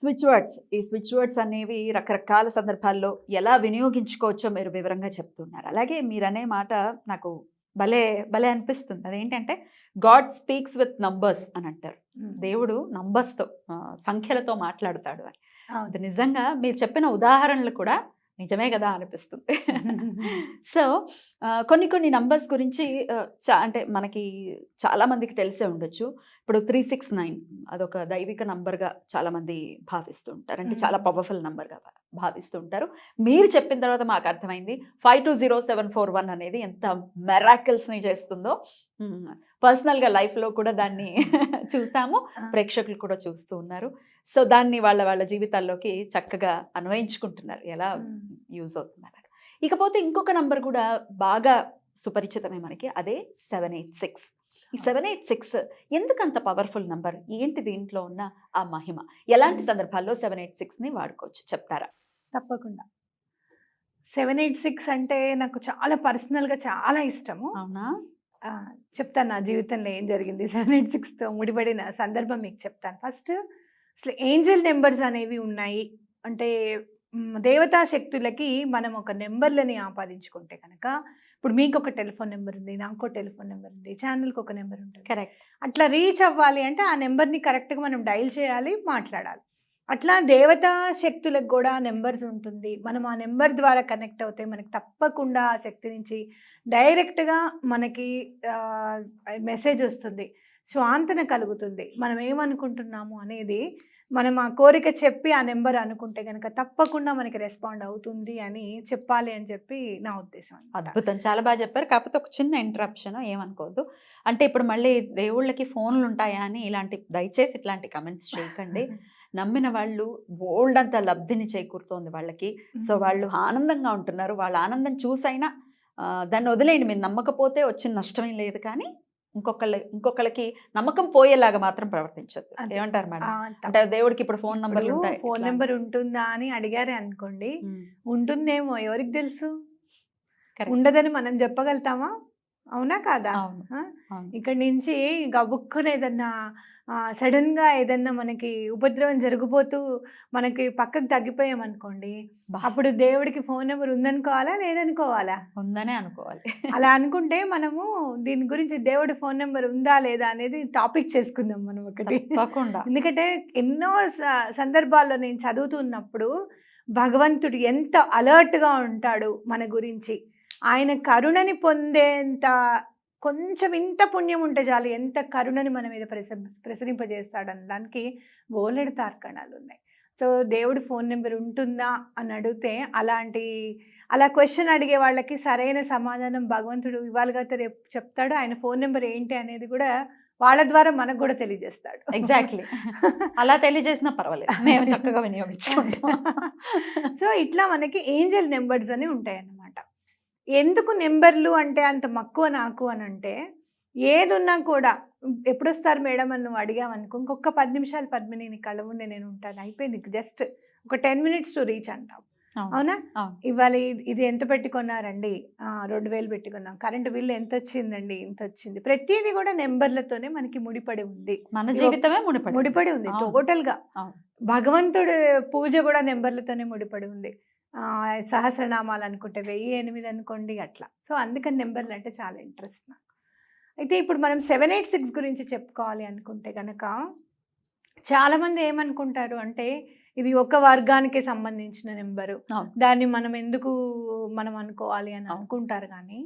Switch words. ఈ switch words అనేవి రకరకాల సందర్భాల్లో ఎలా వినియోగించుకోవచ్చో మీరు వివరంగా చెప్తున్నారు. అలాగే మీరు అనే మాట నాకు భలే భలే అనిపిస్తుంది. అదేంటంటే గాడ్ స్పీక్స్ విత్ నంబర్స్ అని అంటారు. దేవుడు నంబర్స్తో సంఖ్యలతో మాట్లాడతాడు అని. నిజంగా మీరు చెప్పిన ఉదాహరణలు కూడా నిజమే కదా అనిపిస్తుంది. సో కొన్ని కొన్ని నంబర్స్ గురించి అంటే మనకి చాలా మందికి తెలిసే ఉండొచ్చు. ఇప్పుడు త్రీ సిక్స్ నైన్ అదొక దైవిక నంబర్గా చాలా మంది భావిస్తూ ఉంటారు. అంటే చాలా. పవర్ఫుల్ నంబర్గా భావిస్తూ ఉంటారు. మీరు చెప్పిన తర్వాత మాకు అర్థమైంది. Five two zero seven four one అనేది ఎంత మెరాకిల్స్ని చేస్తుందో. పర్సనల్గా లైఫ్లో కూడా దాన్ని చూసాము. ప్రేక్షకులు కూడా చూస్తూ ఉన్నారు. సో దాన్ని వాళ్ళ వాళ్ళ జీవితాల్లోకి చక్కగా అన్వయించుకుంటున్నారు. ఎలా యూజ్ అవుతున్నారు ఇకపోతే ఇంకొక నంబర్ కూడా బాగా సుపరిచితమే మనకి. అదే సెవెన్ ఎయిట్ సిక్స్. ఈ సెవెన్ ఎయిట్ సిక్స్ ఎందుకు అంత పవర్ఫుల్ నంబర్? ఏంటి దీంట్లో ఉన్న ఆ మహిమ? ఎలాంటి సందర్భాల్లో సెవెన్ ఎయిట్ సిక్స్ని వాడుకోవచ్చు? చెప్తారా? తప్పకుండా. సెవెన్ ఎయిట్ సిక్స్ అంటే నాకు చాలా పర్సనల్గా చాలా ఇష్టము. అవునా? చెప్తాను నా జీవితంలో ఏం జరిగింది. సెవెన్ ఎయిట్ సిక్స్తో ముడిపడిన సందర్భం మీకు చెప్తాను. ఫస్ట్ అసలు ఏంజల్ నెంబర్స్ అనేవి ఉన్నాయి. అంటే దేవతా శక్తులకి మనం ఒక నెంబర్లని ఆపాదించుకుంటే కనుక ఇప్పుడు మీకు ఒక టెలిఫోన్ నెంబర్ ఉంది నాకు ఒక టెలిఫోన్ నెంబర్ ఉంది ఛానల్కి ఒక నెంబర్ ఉంటుంది. కరెక్ట్. అట్లా రీచ్ అవ్వాలి అంటే ఆ నెంబర్ని కరెక్ట్గా మనం డైల్ చేయాలి మాట్లాడాలి. అట్లా దేవతా శక్తులకు కూడా నెంబర్స్ ఉంటుంది. మనం ఆ నెంబర్ ద్వారా కనెక్ట్ అవుతే మనకి తప్పకుండా ఆ శక్తి నుంచి డైరెక్ట్గా మనకి మెసేజ్ వస్తుంది. స్వాంతన కలుగుతుంది. మనం ఏమనుకుంటున్నాము అనేది మనం ఆ కోరిక చెప్పి ఆ నెంబర్ అనుకుంటే కనుక తప్పకుండా మనకి రెస్పాండ్ అవుతుంది అని చెప్పాలి అని చెప్పి నా ఉద్దేశం. అద్భుతం. చాలా బాగా చెప్పారు. కాకపోతే ఒక చిన్న ఇంటరప్షన్ ఏమనుకోవద్దు. అంటే ఇప్పుడు మళ్ళీ దేవుళ్ళకి ఫోన్లు ఉంటాయా అని ఇలాంటి దయచేసి ఇట్లాంటి కమెంట్స్ చేయకండి. నమ్మిన వాళ్ళు బోల్డ్ అంత లబ్ధిని చేకూరుతోంది వాళ్ళకి. సో వాళ్ళు ఆనందంగా ఉంటున్నారు. వాళ్ళ ఆనందం చూసైనా దాన్ని వదిలేయండి. మీరు నమ్మకపోతే వచ్చిన నష్టమేం లేదు కానీ ఇంకొకళ్ళ ఇంకొకళ్ళకి నమ్మకం పోయేలాగా మాత్రం ప్రవర్తించద్దు. అంతే. ఏమంటారు మేడం? అంటే దేవుడికి ఇప్పుడు ఫోన్ ఉంటాయి ఫోన్. నెంబర్ ఉంటుందా అని అడిగారే అనుకోండి. ఉంటుందేమో ఎవరికి తెలుసు. ఉండదని మనం చెప్పగలుగుతామా? అవునా కాదా. ఇక్కడి నుంచి గబుక్కున ఏదన్నా సడన్గా ఏదన్నా మనకి ఉపద్రవం జరిగిపోతూ మనకి పక్కకు తగ్గిపోయాం అనుకోండి బా, అప్పుడు దేవుడికి ఫోన్ నెంబర్ ఉందనుకోవాలా లేదనుకోవాలా? ఉందనే అనుకోవాలి. అలా అనుకుంటే మనము దీని గురించి దేవుడి ఫోన్ నెంబర్ ఉందా లేదా అనేది టాపిక్ చేసుకుందాం మనం ఒకటి. తప్పకుండా. ఎందుకంటే ఎన్నో సందర్భాల్లో నేను చదువుతున్నప్పుడు భగవంతుడు ఎంత అలర్ట్గా ఉంటాడు మన గురించి. ఆయన కరుణని పొందేంత కొంచెం ఇంత పుణ్యం ఉంటే చాలు ఎంత కరుణని మన మీద ప్రస ప్రసరింపజేస్తాడు అనడానికి బోలెడు తార్కణాలు ఉన్నాయి. సో దేవుడి ఫోన్ నెంబర్ ఉంటుందా అని అడిగితే అలాంటి అలా క్వశ్చన్ అడిగే వాళ్ళకి సరైన సమాధానం భగవంతుడు ఇవాళగా రేపు చెప్తాడు. ఆయన ఫోన్ నెంబర్ ఏంటి అనేది కూడా వాళ్ళ ద్వారా మనకు కూడా తెలియజేస్తాడు. ఎగ్జాక్ట్లీ అలా తెలియజేసినా పర్వాలేదు. మేము చక్కగా వినియోగించుకుంటాం. సో ఇట్లా మనకి ఏంజల్ నెంబర్స్ అని ఉంటాయి అన్నమాట ఎందుకు నెంబర్లు అంటే అంత మక్కువ నాకు అని అంటే ఏది ఉన్నా కూడా ఎప్పుడు వస్తారు మేడం అని నువ్వు అడిగామనుకో ఇంకొక పది నిమిషాలు పద్మిని నీ కళ్ళ ముందే నేను ఉంటాను అయిపోయింది జస్ట్ ఒక టెన్ మినిట్స్ టు రీచ్ అంటాం అవును. ఇవాళ ఇది- ఎంత పెట్టుకున్నారండి? రెండు వేలు పెట్టుకున్నాం. కరెంటు బిల్లు ఎంత వచ్చిందండి? ఇంత వచ్చింది. ప్రతిదీ కూడా నెంబర్లతోనే మనకి ముడిపడి ఉంది. మన జీవితమే ముడిపడి ముడిపడి ఉంది అవును. టోటల్గా అవును. భగవంతుడు పూజ కూడా నెంబర్లతోనే ముడిపడి ఉంది. సహస్రనామాలు అనుకుంటే వెయ్యి ఎనిమిది అనుకోండి అట్లా. సో అందుకని నెంబర్లు అంటే చాలా ఇంట్రెస్ట్ నాకు. అయితే ఇప్పుడు మనం సెవెన్ ఎయిట్ సిక్స్ గురించి చెప్పుకోవాలి అనుకుంటే కనుక చాలామంది ఏమనుకుంటారు అంటే ఇది ఒక వర్గానికి సంబంధించిన నెంబరు. దాన్ని మనం ఎందుకు మనం అనుకోవాలి అని అనుకుంటారు కానీ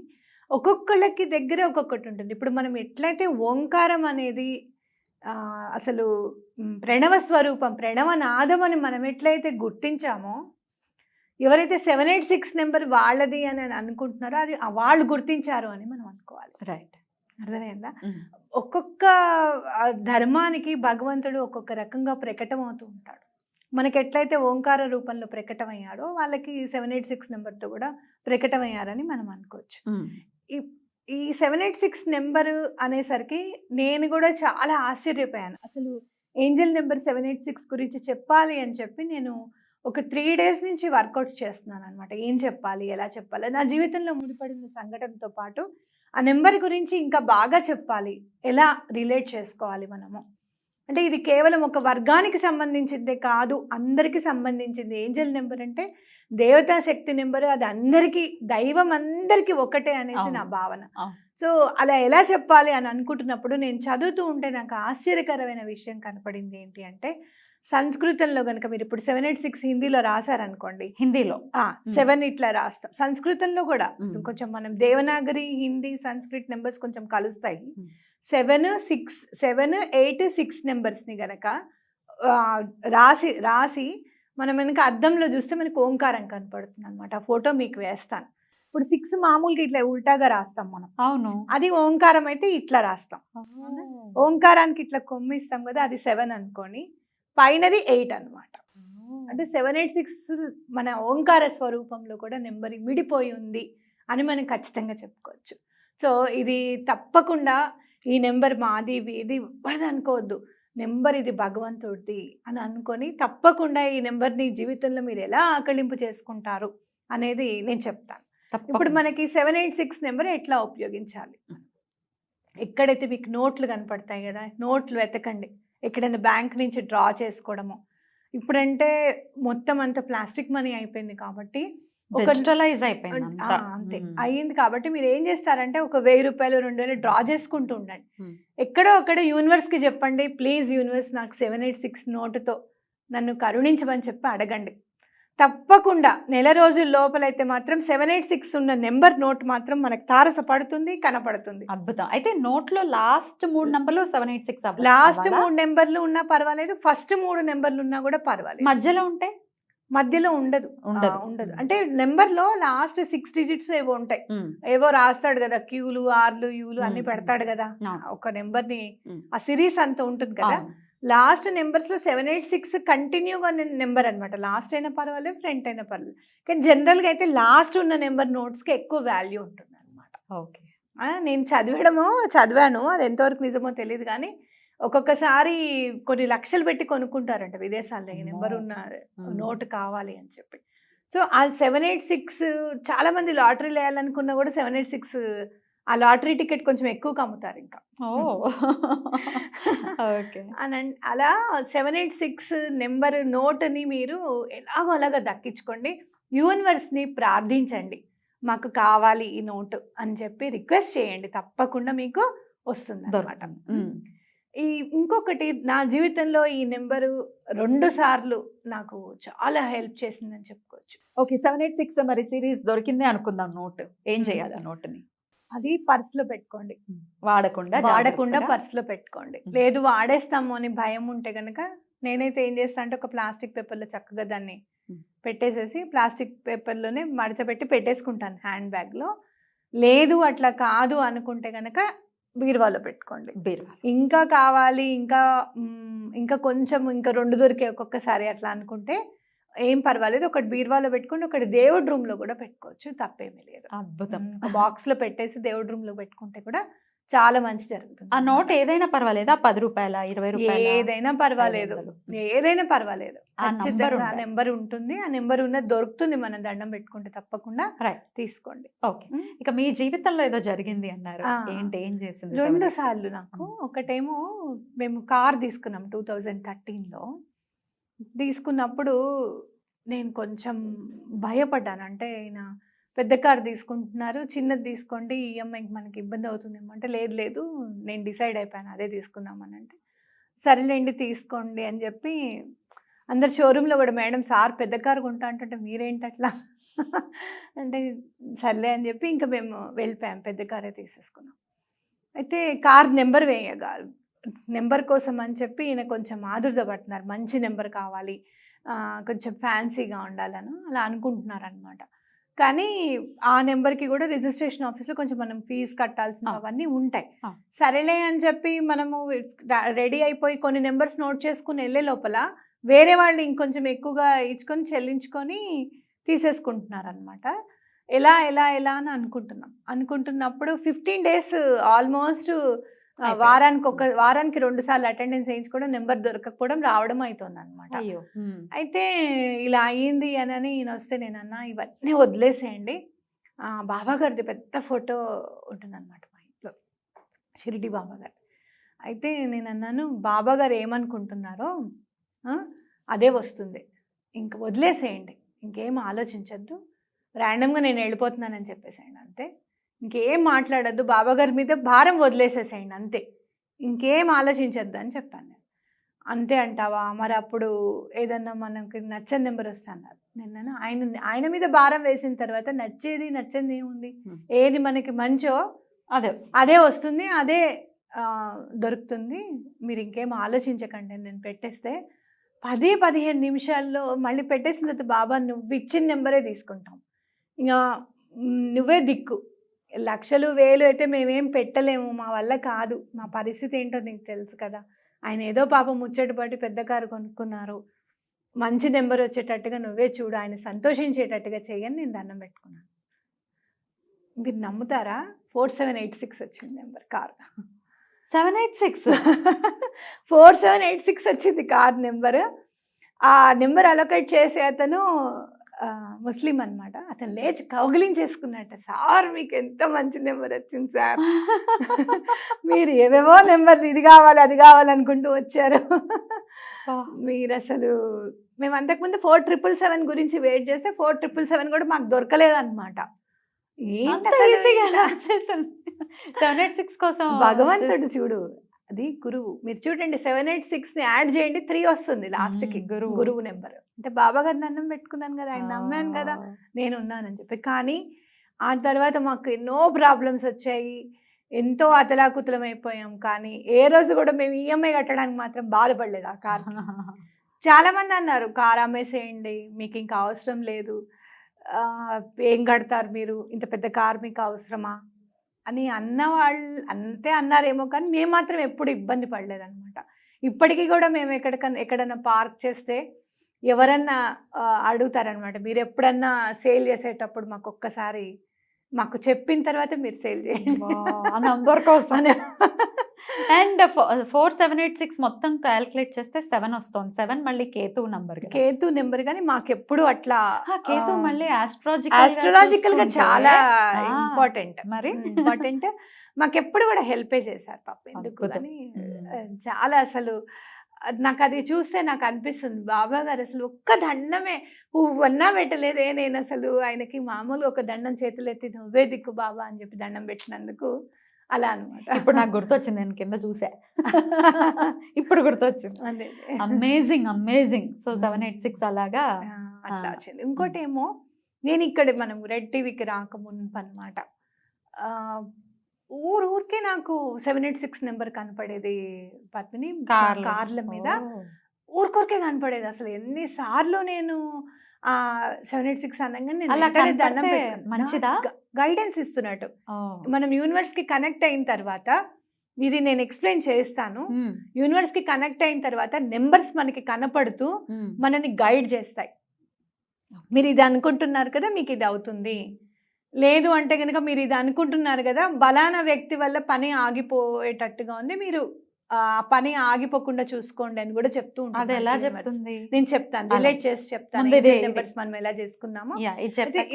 ఒక్కొక్కళ్ళకి దగ్గర ఒక్కొక్కటి ఉంటుంది. ఇప్పుడు మనం ఎట్లయితే ఓంకారం అనేది అసలు ప్రణవ స్వరూపం ప్రణవ నాదం అని మనం ఎట్లయితే గుర్తించామో ఎవరైతే సెవెన్ ఎయిట్ సిక్స్ నెంబర్ వాళ్ళది అని అనుకుంటున్నారో అది వాళ్ళు గుర్తించారు అని మనం అనుకోవాలి. రైట్ అర్థమైందా? ఒక్కొక్క ధర్మానికి భగవంతుడు ఒక్కొక్క రకంగా ప్రకటమవుతూ ఉంటాడు. మనకి ఎట్లయితే ఓంకార రూపంలో ప్రకటమయ్యాడో వాళ్ళకి సెవెన్ ఎయిట్ సిక్స్ నెంబర్తో కూడా ప్రకటమయ్యారని మనం అనుకోవచ్చు. ఈ ఈ సెవెన్ ఎయిట్ సిక్స్ నెంబర్ అనేసరికి నేను కూడా చాలా ఆశ్చర్యపోయాను. అసలు angel number seven eight six గురించి చెప్పాలి అని చెప్పి నేను ఒక త్రీ డేస్ నుంచి వర్కౌట్ చేస్తున్నాను అనమాట ఏం చెప్పాలి? ఎలా చెప్పాలి? నా జీవితంలో ముడిపడిన సంఘటనతో పాటు ఆ నెంబర్ గురించి ఇంకా బాగా చెప్పాలి. ఎలా రిలేట్ చేసుకోవాలి మనము? అంటే ఇది కేవలం ఒక వర్గానికి సంబంధించిందే కాదు అందరికీ సంబంధించింది. ఏంజల్ నెంబర్ అంటే దేవతా శక్తి నెంబర్ అది అందరికీ దైవం అందరికీ ఒకటే అనేది. నా భావన. సో అలా ఎలా చెప్పాలి అని అనుకుంటున్నప్పుడు నేను చదువుతూ ఉంటే నాకు ఆశ్చర్యకరమైన విషయం కనపడింది ఏంటి అంటే సంస్కృతంలో కనుక మీరు ఇప్పుడు సెవెన్ ఎయిట్ సిక్స్ హిందీలో రాశారనుకోండి. హిందీలో. సెవెన్ ఇట్లా రాస్తాం. సంస్కృతంలో కూడా. కొంచెం మనం దేవనాగరి హిందీ సంస్కృత్ నెంబర్స్ కొంచెం కలుస్తాయి. Seven six seven eight six నెంబర్స్ని గనక రాసి రాసి మనం వెనక అద్దంలో చూస్తే మనకు ఓంకారం కనపడుతుంది అనమాట ఆ ఫోటో మీకు వేస్తాను. ఇప్పుడు సిక్స్ మామూలుగా ఇట్లా ఉల్టాగా రాస్తాం మనం. అవును. అది ఓంకారం అయితే ఇట్లా రాస్తాం. ఓంకారానికి ఇట్లా కొమ్మిస్తాం కదా అది సెవెన్ అనుకోని. పైనది ఎయిట్ అన్నమాట. అంటే సెవెన్ ఎయిట్ సిక్స్ మన ఓంకార స్వరూపంలో కూడా నెంబర్ విడిపోయి ఉంది అని మనం ఖచ్చితంగా చెప్పుకోవచ్చు. సో ఇది తప్పకుండా ఈ నెంబర్ మాది ఇది ఎవరిది అనుకోవద్దు. నెంబర్ ఇది భగవంతుడిది అని అనుకొని తప్పకుండా ఈ నెంబర్ని జీవితంలో మీరు ఎలా ఆకలింపు చేసుకుంటారు అనేది నేను చెప్తాను. ఇప్పుడు. మనకి సెవెన్ ఎయిట్ సిక్స్ నెంబర్ ఎట్లా ఉపయోగించాలి? ఎక్కడైతే మీకు నోట్లు కనపడతాయి కదా నోట్లు వెతకండి. ఎక్కడైనా బ్యాంక్ నుంచి డ్రా చేసుకోవడము. ఇప్పుడంటే మొత్తం అంత ప్లాస్టిక్ మనీ అయిపోయింది కాబట్టి ఒక డిజిటలైజ్ అయిపోయింది అంతా. అయ్యింది కాబట్టి మీరు ఏం చేస్తారంటే ఒక వెయ్యి రూపాయలు రెండు వేలు డ్రా చేసుకుంటూ ఉండండి. ఎక్కడో అక్కడ యూనివర్స్కి చెప్పండి ప్లీజ్ యూనివర్స్ నాకు సెవెన్ ఎయిట్ సిక్స్ నోటుతో నన్ను కరుణించమని చెప్పి అడగండి. తప్పకుండా నెల రోజుల లోపలైతే మాత్రం సెవెన్ ఎయిట్ సిక్స్ ఉన్న నెంబర్ నోట్ మాత్రం మనకు తారసపడుతుంది కనపడుతుంది అద్భుతం అయితే నోట్లో లాస్ట్ మూడు నంబర్లు సెవెన్ ఎయిట్ సిక్స్ లాస్ట్ మూడు నెంబర్లు ఉన్నా పర్వాలేదు ఫస్ట్ మూడు నెంబర్లు ఉన్నా కూడా పర్వాలేదు మధ్యలో ఉంటే మధ్యలో ఉండదు ఉండదు. ఉండదు అంటే నెంబర్లో లాస్ట్ సిక్స్ డిజిట్స్ ఏవో ఉంటాయి. ఏవో రాస్తాడు కదా క్యూలు ఆర్లు యూలు అన్ని. పెడతాడు కదా. ఒక నెంబర్ని. ఆ సిరీస్ అంత ఉంటుంది కదా. లాస్ట్ నెంబర్స్లో సెవెన్ ఎయిట్ సిక్స్ కంటిన్యూగా నెంబర్ అనమాట లాస్ట్ అయినా పర్వాలేదు ఫ్రంట్ అయినా పర్వాలేదు. కానీ జనరల్గా అయితే లాస్ట్ ఉన్న నెంబర్ నోట్స్కి ఎక్కువ వాల్యూ ఉంటుంది అనమాట ఓకే నేను చదివడము చదివాను అది ఎంతవరకు నిజమో తెలియదు కానీ ఒక్కొక్కసారి కొన్ని లక్షలు పెట్టి కొనుక్కుంటారంట విదేశాల్లో ఈ నెంబర్ ఉన్న. నోటు కావాలి అని చెప్పి. సో ఆ సెవెన్ ఎయిట్ సిక్స్ చాలా మంది లాటరీ వేయాలనుకున్నా కూడా సెవెన్ ఎయిట్ సిక్స్ ఆ లాటరీ టికెట్ కొంచెం ఎక్కువకి అమ్ముతారు ఇంకా. ఓకే. అని అలా సెవెన్ ఎయిట్ సిక్స్ నెంబర్ నోట్ని మీరు ఎలాగో అలాగా దక్కించుకోండి. యూనివర్స్ని ప్రార్థించండి. మాకు కావాలి ఈ నోటు అని చెప్పి రిక్వెస్ట్ చేయండి. తప్పకుండా మీకు వస్తుంది అనమాట. ఈ ఇంకొకటి నా జీవితంలో ఈ నెంబరు రెండు సార్లు నాకు చాలా హెల్ప్ చేసిందని చెప్పుకోవచ్చు. ఓకే సెవెన్ ఎయిట్ సిక్స్ మరి సిరీస్ దొరికిందే అనుకుందాం నోట్. ఏం చేయాలి ఆ నోట్ని? అది పర్సులో పెట్టుకోండి వాడకుండా వాడకుండా? పర్సులో పెట్టుకోండి. లేదు వాడేస్తాము అని భయం ఉంటే కనుక నేనైతే ఏం చేస్తా అంటే ఒక ప్లాస్టిక్ పేపర్లో చక్కగా దాన్ని. పెట్టేసేసి ప్లాస్టిక్ పేపర్లోనే మడత పెట్టి పెట్టేసుకుంటాను హ్యాండ్ బ్యాగ్లో లేదు అట్లా కాదు అనుకుంటే కనుక బీరువాలో పెట్టుకోండి బీరువా ఇంకా కావాలి ఇంకా ఇంకా కొంచెం ఇంకా రెండు దొరికే ఒక్కొక్కసారి అట్లా అనుకుంటే ఏం పర్వాలేదు. ఒకటి బీరువాలో పెట్టుకుంటే ఒకటి దేవుడి రూమ్లో కూడా పెట్టుకోవచ్చు. తప్పేమీ లేదు. అద్భుతం. బాక్స్లో పెట్టేసి దేవుడి రూమ్లో పెట్టుకుంటే కూడా చాలా మంచి జరుగుతుంది. ఆ నోట్ ఏదైనా పర్వాలేదా. పది రూపాయల ఇరవై రూపాయల ఏదైనా పర్వాలేదు. ఏదైనా పర్వాలేదు. ఆ నంబర్ ఖచ్చితంగా ఆ. నెంబర్ ఉంటుంది. ఆ నెంబర్ ఉన్న దొరుకుతుంది. మనం దండం పెట్టుకుంటే తప్పకుండా Right. తీసుకోండి. ఓకే. ఇక మీ జీవితంలో ఏదో జరిగింది అన్నారు. ఆ. ఏంటి ఏం చేసింది రెండు 786? సార్లు నాకు. ఒకటేమో మేము కార్ తీసుకున్నాం టూ థౌజండ్ థర్టీన్లో. తీసుకున్నప్పుడు నేను కొంచెం భయపడ్డాను. అంటే ఆయన పెద్ద కార్ తీసుకుంటున్నారు చిన్నది తీసుకోండి ఈఎంఐకి మనకి ఇబ్బంది అవుతుందేమో అంటే లేదు లేదు నేను డిసైడ్ అయిపోయాను అదే తీసుకుందామని అంటే. సరేలేండి తీసుకోండి అని చెప్పి అందరు షోరూంలో కూడా మేడం సార్ పెద్ద కారు కొంటా అంటుంటే మీరేంటి అట్లా? అంటే సర్లే అని చెప్పి ఇంకా మేము వెళ్ళిపోయాం పెద్ద కారే తీసేసుకున్నాం. అయితే కార్ నెంబర్ వేయగా నెంబర్ కోసం అని చెప్పి ఈయన కొంచెం ఆదుర్ద పడుతున్నారు మంచి నెంబర్ కావాలి కొంచెం ఫ్యాన్సీగా ఉండాలని అలా అనుకుంటున్నారు అనమాట కానీ ఆ నెంబర్కి కూడా రిజిస్ట్రేషన్ ఆఫీస్లో కొంచెం మనం ఫీజు కట్టాల్సిన. అవన్నీ ఉంటాయి. సరేలే అని చెప్పి మనము రెడీ అయిపోయి కొన్ని నెంబర్స్ నోట్ చేసుకుని వెళ్ళే లోపల వేరే వాళ్ళు ఇంకొంచెం ఎక్కువగా ఇచ్చుకొని చెల్లించుకొని తీసేసుకుంటున్నారు అనమాట ఎలా ఎలా ఎలా అని అనుకుంటున్నాం అనుకుంటున్నప్పుడు ఫిఫ్టీన్ డేస్ ఆల్మోస్ట్. వారానికి ఒక వారానికి రెండు సార్లు అటెండెన్స్ వేయించుకోవడం నెంబర్ దొరకకపోవడం రావడం అవుతుంది అనమాట. అయితే ఇలా అయ్యింది అని అని ఈయన వస్తే నేను అన్నా ఇవన్నీ వదిలేసేయండి. బాబా గారిది పెద్ద ఫోటో ఉంటుందన్నమాట మా ఇంట్లో. షిరిడి బాబా గారి అయితే నేను అన్నాను బాబా గారు ఏమనుకుంటున్నారో అదే వస్తుంది. ఇంక వదిలేసేయండి. ఇంకేం ఆలోచించద్దు. ర్యాండమ్గా నేను వెళ్ళిపోతున్నానని చెప్పేసేయండి అంతే. ఇంకేం మాట్లాడద్దు బాబా గారి మీద భారం వదిలేసేసేయండి అంతే. ఇంకేం ఆలోచించద్దు అని చెప్పాను నేను. అంతే అంటావా? మరి అప్పుడు ఏదన్నా మనకి నచ్చని నెంబర్ వస్తే అన్నారు. నేను ఆయన ఆయన మీద భారం వేసిన తర్వాత నచ్చేది నచ్చంది ఏముంది. ఏది మనకి మంచో అదే అదే వస్తుంది అదే దొరుకుతుంది. మీరు ఇంకేం ఆలోచించకండి నేను పెట్టేస్తే పది పదిహేను నిమిషాల్లో మళ్ళీ పెట్టేసిన తర్వాత బాబా నువ్వు ఇచ్చిన నెంబరే తీసుకుంటాం. ఇంకా నువ్వే దిక్కు. లక్షలు వేలు అయితే మేమేం పెట్టలేము. మా వల్ల కాదు. మా పరిస్థితి ఏంటో నీకు తెలుసు కదా. ఆయన ఏదో పాపం ముచ్చటపడి పెద్ద కారు కొనుక్కున్నారు. మంచి నెంబర్ వచ్చేటట్టుగా నువ్వే చూడు. ఆయన సంతోషించేటట్టుగా చేయని నేను దండం పెట్టుకున్నాను. మీరు నమ్ముతారా? ఫోర్ సెవెన్ ఎయిట్ సిక్స్ వచ్చింది number car. Seven eight six? Four seven eight six వచ్చింది కార్ నెంబర్. ఆ నెంబర్ అలొకేట్ చేసే అతను ముస్లిం అన్నమాట. అతను లేచి కౌగిలించేసుకున్నట్ట. సార్ మీకు ఎంత మంచి నెంబర్ వచ్చింది సార్. మీరు ఏవేవో నెంబర్లు ఇది కావాలి అది కావాలనుకుంటూ వచ్చారు. మీరు అసలు మేము అంతకుముందు ఫోర్ ట్రిపుల్ సెవెన్ గురించి వెయిట్ చేస్తే ఫోర్ ట్రిపుల్ సెవెన్ కూడా మాకు దొరకలేదన్నమాట. ఏంటి అసలు ఇలా? సెవెన్ ఎయిట్ సిక్స్ కోసం భగవంతుడు చూడు అది గురువు. మీరు చూడండి సెవెన్ ఎయిట్ సిక్స్ని యాడ్ చేయండి త్రీ వస్తుంది లాస్ట్కి మ్మ్, గురువు. గురువు నెంబర్. అంటే బాబా గారి దండం పెట్టుకున్నాను కదా ఆయన నమ్మాను కదా నేను ఉన్నానని చెప్పి. కానీ ఆ తర్వాత మాకు ఎన్నో ప్రాబ్లమ్స్ వచ్చాయి. ఎంతో అతలాకుతలం అయిపోయాం. కానీ ఏ రోజు కూడా మేము ఈఎంఐ కట్టడానికి మాత్రం బాధపడలేదు ఆ కార్ చాలా మంది అన్నారు కార్ అమ్మేసేయండి మీకు ఇంకా అవసరం లేదు. ఏం కడతారు మీరు? ఇంత పెద్ద కార్ మీకు అవసరమా? అని అన్న వాళ్ళు అంతే అన్నారేమో కానీ మేము మాత్రం ఎప్పుడు ఇబ్బంది పడలేదన్నమాట ఇప్పటికీ కూడా మేము ఎక్కడికన్నా ఎక్కడన్నా పార్క్ చేస్తే ఎవరన్నా అడుగుతారనమాట మీరు ఎప్పుడన్నా సేల్ చేసేటప్పుడు మాకు ఒక్కసారి మాకు చెప్పిన తర్వాత మీరు సేల్ చేయండి ఆ నంబర్ కోసం. And four seven eight six మొత్తం క్యాల్కులేట్ చేస్తే సెవెన్ వస్తుంది. సెవెన్ మళ్ళీ కేతు నంబర్ కేతు నెంబర్ కానీ మాకెప్పుడు అట్లా కేతు మళ్ళీ ఆస్ట్రాలజికల్ ఆస్ట్రలాజికల్గా చాలా. ఇంపార్టెంట్ మరి? ఇంపార్టెంట్ మాకు ఎప్పుడు కూడా హెల్పే చేశారు పాప ఎందుకు చాలా అసలు నాకు అది చూస్తే నాకు అనిపిస్తుంది. బాబా గారు అసలు ఒక్క దండమే పువ్వన్నా పెట్టలేదే. నేను అసలు ఆయనకి మామూలుగా ఒక దండం చేతులు ఎత్తి నువ్వే దిక్కు బాబా అని చెప్పి దండం పెట్టినందుకు అలా అనమాట ఇప్పుడు నాకు గుర్తొచ్చింది నేను కింద చూసా. ఇప్పుడు గుర్తొచ్చింది. అదే. Amazing amazing so seven eight six అలాగా. అట్లా. వచ్చింది. ఇంకోటి ఏమో నేను ఇక్కడ మనం రెడ్ టీవీకి రాకముందు అనమాట ఊరు ఊరికే నాకు సెవెన్ ఎయిట్ సిక్స్ నెంబర్ కనపడేది పద్మిని కార్లు. మీద. ఊరికొరికే కనపడేది అసలు. ఎన్నిసార్లు నేను సెవెన్ ఎయిట్ సిక్స్ అనగానే నేను దండం. మంచిదా? గైడెన్స్ ఇస్తున్నట్టు. మనం యూనివర్స్కి కనెక్ట్ అయిన తర్వాత ఇది నేను ఎక్స్ప్లెయిన్ చేస్తాను. యూనివర్స్కి కనెక్ట్ అయిన తర్వాత నెంబర్స్ మనకి కనపడుతూ. మనని గైడ్ చేస్తాయి మీరు ఇది అనుకుంటున్నారు కదా మీకు ఇది అవుతుంది లేదు అంటే కనుక మీరు ఇది అనుకుంటున్నారు కదా బలానా వ్యక్తి వల్ల పని ఆగిపోయేటట్టుగా ఉంది మీరు ఆ పని ఆగిపోకుండా చూసుకోండి అని కూడా చెప్తూ ఉంటుంది ఎలా. చెప్తుంది? నేను చెప్తాను. రిలేట్ చేసి చెప్తాను. నెంబర్స్ మనం ఎలా చేసుకున్నామో?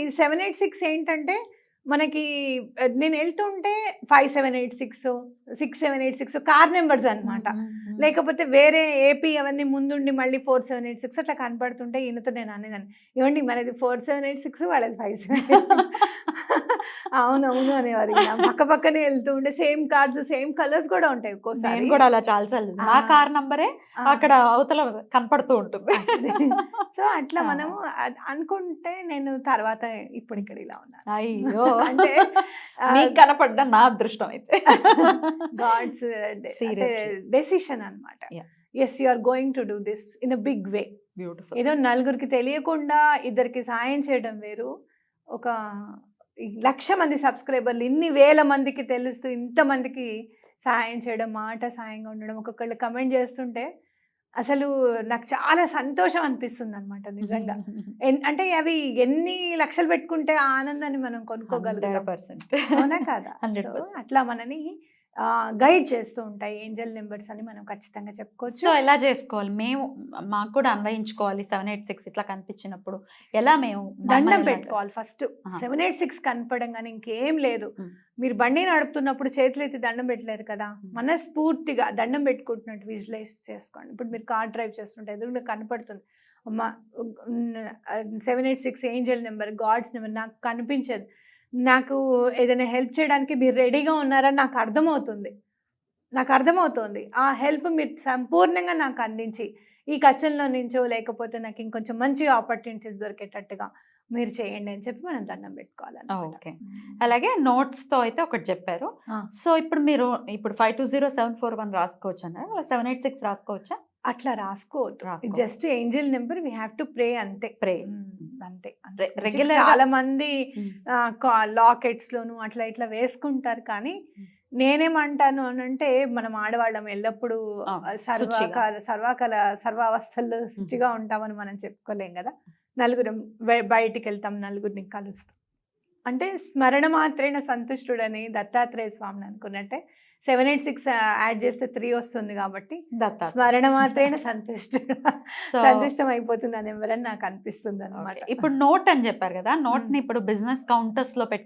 ఈ సెవెన్ ఎయిట్ సిక్స్ ఏంటంటే మనకి నేను వెళ్తుంటే five seven eight six six seven eight six car numbers అన్నమాట. లేకపోతే వేరే ఏపీ అవన్నీ ముందుండి మళ్ళీ ఫోర్ సెవెన్ ఎయిట్ సిక్స్ అట్లా కనపడుతుంటే ఈయనతో నేను అనేదాన్ని. ఏమండి మనది ఫోర్ సెవెన్ ఎయిట్ సిక్స్ వాళ్ళది ఫైవ్ సెవెన్ ఎయిట్ సిక్స్. అవునవును అనేవారు పక్క పక్కనే వెళ్తూ ఉంటే సేమ్ కార్డ్స్ సేమ్ కలర్స్ కూడా ఉంటాయి ఒక్కోసారి. కూడా అలా చాలా సార్లు నా. కార్ నంబరే. అక్కడ అవతల కనపడుతూ ఉంటుంది. సో అట్లా. మనము అనుకుంటే నేను తర్వాత ఇప్పుడు ఇక్కడ ఇలా ఉన్నాను. అయ్యో. అంటే కనపడ్డ నా అదృష్టం అయితే. గాడ్స్. డెసిషన్ అనమాట. Yes you are going to do this in a big way beautiful ఏదో నలుగురికి తెలియకుండా ఇద్దరికి సాయం చేయడం వేరు. ఒక లక్ష మంది సబ్స్క్రైబర్లు ఇన్ని వేల మందికి తెలుస్తూ ఇంతమందికి సహాయం చేయడం మాట సాయంగా ఉండడం ఒక్కొక్కళ్ళు కమెంట్ చేస్తుంటే అసలు నాకు చాలా సంతోషం అనిపిస్తుంది అనమాట నిజంగా అంటే అవి ఎన్ని లక్షలు పెట్టుకుంటే ఆ ఆనందాన్ని మనం కొనుక్కోగలుగుతాం. పర్సెంట్. అవునా కాదా? 100%. So, అట్లా మనని గైడ్ చేస్తూ ఉంటాయి ఏంజల్ నెంబర్స్ అని మనం ఖచ్చితంగా చెప్పుకోవచ్చు. సో ఎలా చేసుకోవాలి? మేము మాకు కూడా అన్వయించుకోవాలి సెవెన్ ఎయిట్ సిక్స్ ఇట్లా కనిపించినప్పుడు. ఎలా మేము దండం పెట్టుకోవాలి ఫస్ట్. సెవెన్ ఎయిట్ సిక్స్ కనపడంగానే ఇంకేం లేదు. మీరు బండి నడుపుతున్నప్పుడు చేతులు ఎత్తి దండం పెట్టలేరు కదా. మనస్ఫూర్తిగా దండం పెట్టుకుంటున్నట్టు విజువలైజ్ చేసుకోండి. ఇప్పుడు మీరు కార్ డ్రైవ్ చేస్తుంటే ఎదురుగా కనపడుతుంది. అమ్మ seven eight six angel number gods number నాకు కనిపించదు. నాకు ఏదైనా హెల్ప్ చేయడానికి మీరు రెడీగా ఉన్నారని నాకు అర్థమవుతుంది. నాకు అర్థమవుతుంది. ఆ హెల్ప్ మీరు సంపూర్ణంగా నాకు అందించి ఈ కష్టంలో నుంచో లేకపోతే నాకు ఇంకొంచెం మంచి ఆపర్చునిటీస్ దొరికేటట్టుగా మీరు చేయండి అని చెప్పి మనం దండం పెట్టుకోవాలన్నమాట. ఓకే. అలాగే notes తో అయితే ఒకటి చెప్పారు. సో ఇప్పుడు మీరు ఇప్పుడు five two zero seven four one రాసుకోవచ్చు అన్నారు సెవెన్ ఎయిట్ సిక్స్ రాసుకోవచ్చా? అట్లా రాసుకోవద్దు. Just angel number we have to pray అంతే. ప్రే. అంతే. రె- అంతే. regular గా- చాలా మంది లాకెట్స్ లోను అట్లా ఇట్లా వేసుకుంటారు కానీ నేనేమంటాను అని అంటే మనం ఆడవాళ్ళం ఎల్లప్పుడూ సర్వాకాల సర్వాకాల సర్వావస్థల్లో శుచిగా ఉంటామని మనం చెప్పుకోలేం కదా. నలుగురం బయ- బయటికి వెళ్తాం నలుగురిని కలుస్తాం. అంటే స్మరణ మాత్రేన సంతుష్టుడని దత్తాత్రేయ స్వామిని అనుకున్నట్టే సెవెన్ ఎయిట్ సిక్స్ యాడ్ చేస్తే త్రీ వస్తుంది కాబట్టి స్మరణ మాత్రేన సంతుష్టుడు సంతుష్టం అయిపోతుంది అని ఎవరని నాకు అనిపిస్తుంది అనమాట. ఇప్పుడు నోట్ అని చెప్పారు కదా నోట్ని ఇప్పుడు బిజినెస్ కౌంటర్స్లో పెట్టి